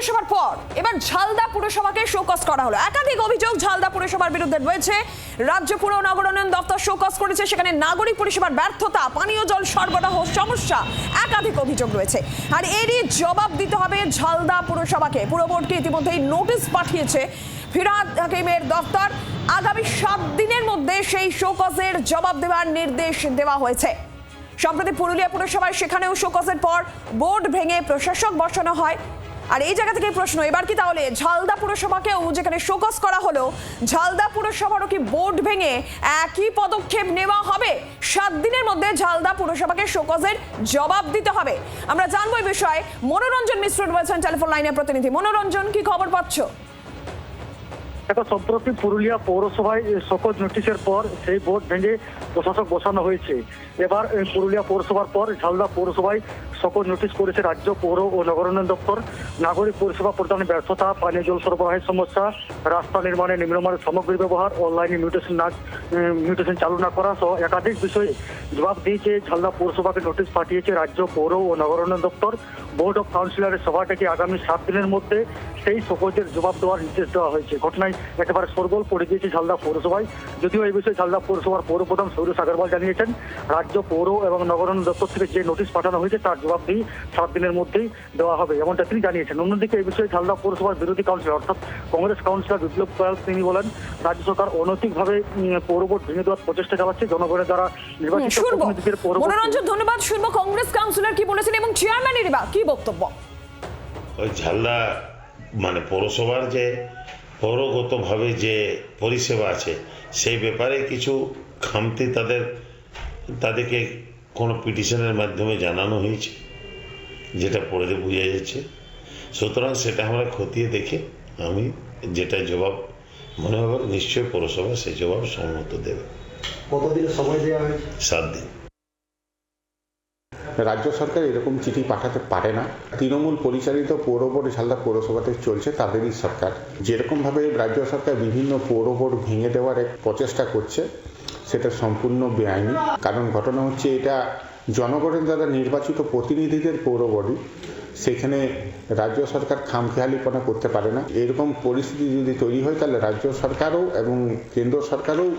পুরসভার পর এবার ঝালদা পুরসভাকে শোকস করা হলো। একাধিক অভিযোগ ঝালদা পুরসভার বিরুদ্ধে রয়েছে। রাজ্য পুর নগর উন্নয়ন দপ্তর শোকস করেছে। সেখানে নাগরিক পরিষেবার ব্যর্থতা, পানীয় জল সরবরাহ সমস্যা, একাধিক অভিযোগ রয়েছে। আর এরই জবাব দিতে হবে ঝালদা পুরসভাকে। পুর বোর্ডকে ইতিমধ্যেই নোটিশ পাঠিয়েছে ফিরাদ হাকিমের দপ্তর আগামী সাত দিনের মধ্যে সেই শোকসের জবাব দেওয়ার নির্দেশ দেওয়া হয়েছে। সম্প্রতি পুরুলিয়া পুরসভায় সেখানেও শোকসের পর বোর্ড ভেঙে প্রশাসক বসানো হয়। আর এই জায়গা থেকে প্রশ্ন, এবার কি তাহলে ঝালদা পুরসভাকেও যেখানে শোকস করা হলো, ঝালদা পুরসভারও কি বোর্ড ভেঙে একই পদক্ষেপ নেওয়া হবে? সাত দিনের মধ্যে ঝালদা পুরসভাকে শোকসের জবাব দিতে হবে। আমরা জানব এই বিষয়ে। মনোরঞ্জন মিশ্র রয়েছেন টেলিফোন লাইনের প্রতিনিধি। মনোরঞ্জন, কি খবর পাচ্ছ? দেখো সম্প্রতি পুরুলিয়া পৌরসভায় শোকজ নোটিশের পর সেই বোর্ড ভেঙে প্রশাসক বসানো হয়েছে। এবার পুরুলিয়া পৌরসভার পর ঝালদা পৌরসভায় শোকজ নোটিশ করেছে রাজ্য পৌর ও নগরায়ণ দপ্তর। নাগরিক পরিষেবা প্রদানে ব্যর্থতা, পানীয় জল সরবরাহের সমস্যা, রাস্তা নির্মাণে নিম্নমানের সামগ্রী ব্যবহার, অনলাইনে মিউটেশন না মিউটেশন চালু না করা সহ একাধিক বিষয়ে জবাব দিয়েছে ঝালদা পৌরসভাকে নোটিশ পাঠিয়েছে রাজ্য পৌর ও নগরায়ণ দপ্তর। বোর্ড অফ কাউন্সিলরের সভা থেকে আগামী সাত দিনের মধ্যে সেই শোকজের জবাব দেওয়ার নির্দেশ দেওয়া হয়েছে। ঘটনায় একেবারে সরগোল পড়ে গিয়েছে ঝালদা পৌরসভায়। যদিও এই বিষয়ে ঝালদা পৌরসভার পৌর প্রধান সৌরভ সাগরওয়াল জানিয়েছেন রাজ্য পৌর এবং নগরায়ণ দপ্তর থেকে যে নোটিশ পাঠানো হয়েছে তার জবাব দিয়ে সাত দিনের মধ্যেই দেওয়া হবে এমনটা তিনি জানিয়েছেন। অন্যদিকে এই বিষয়ে ঝালদা পৌরসভার বিরোধী কাউন্সিলর অর্থাৎ কংগ্রেস কাউন্সিলর বিপ্লব কয়াল তিনি বলেন রাজ্য সরকার অনৈতিকভাবে উম, পৌর বোর্ড ভেঙে দেওয়ার প্রচেষ্টা চালাচ্ছে জনগণের দ্বারা নির্বাচিত শুনব। প্রতিনিধিদের পৌর মনোরঞ্জন ধন্যবাদ। শুনব কংগ্রেস কাউন্সিলর কি বলেছেন এবং চেয়ারম্যানের বা কি বক্তব্য? ঝালদা মানে পৌরসভার যে পৌরগতভাবে যে পরিষেবা আছে সেই ব্যাপারে কিছু খামতি তাদের তাদেরকে কোনো পিটিশনের মাধ্যমে জানানো হয়েছে যেটা পড়ে বোঝা যাচ্ছে। সুতরাং সেটা আমরা খতিয়ে দেখে আমি যেটা জবাব মনে হবে নিশ্চয়ই পৌরসভা সেই জবাব সম্মত দেবে। কতদিনের সময় দেওয়া হয়েছে? সাত দিন। রাজ্য সরকার এরকম চিঠি পাঠাতে পারে না। তৃণমূল পরিচালিত পৌর বোর্ড ঝালদা পৌরসভাতে চলছে তাদেরই সরকার। যেরকমভাবে রাজ্য সরকার বিভিন্ন পৌর বোর্ড ভেঙে দেওয়ার এক প্রচেষ্টা করছে, সেটা সম্পূর্ণ বেআইনি। কারণ ঘটনা হচ্ছে এটা জনগণের দ্বারা নির্বাচিত প্রতিনিধিদের পৌর বডি, সেখানে রাজ্য সরকার খামখেয়ালিপনা করতে পারে না। এরকম পরিস্থিতি যদি তৈরি হয়, তাহলে রাজ্য সরকারও এবং কেন্দ্র সরকারও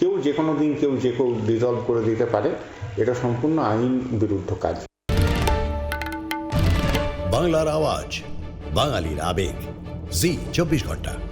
কেউ যে কোনো দিন কেউ যে কেউ ডিজলভ করে দিতে পারে। এটা সম্পূর্ণ আইন বিরুদ্ধ কাজ। বাংলার আওয়াজ বাঙালির আবেগ। জি চব্বিশ ঘণ্টা।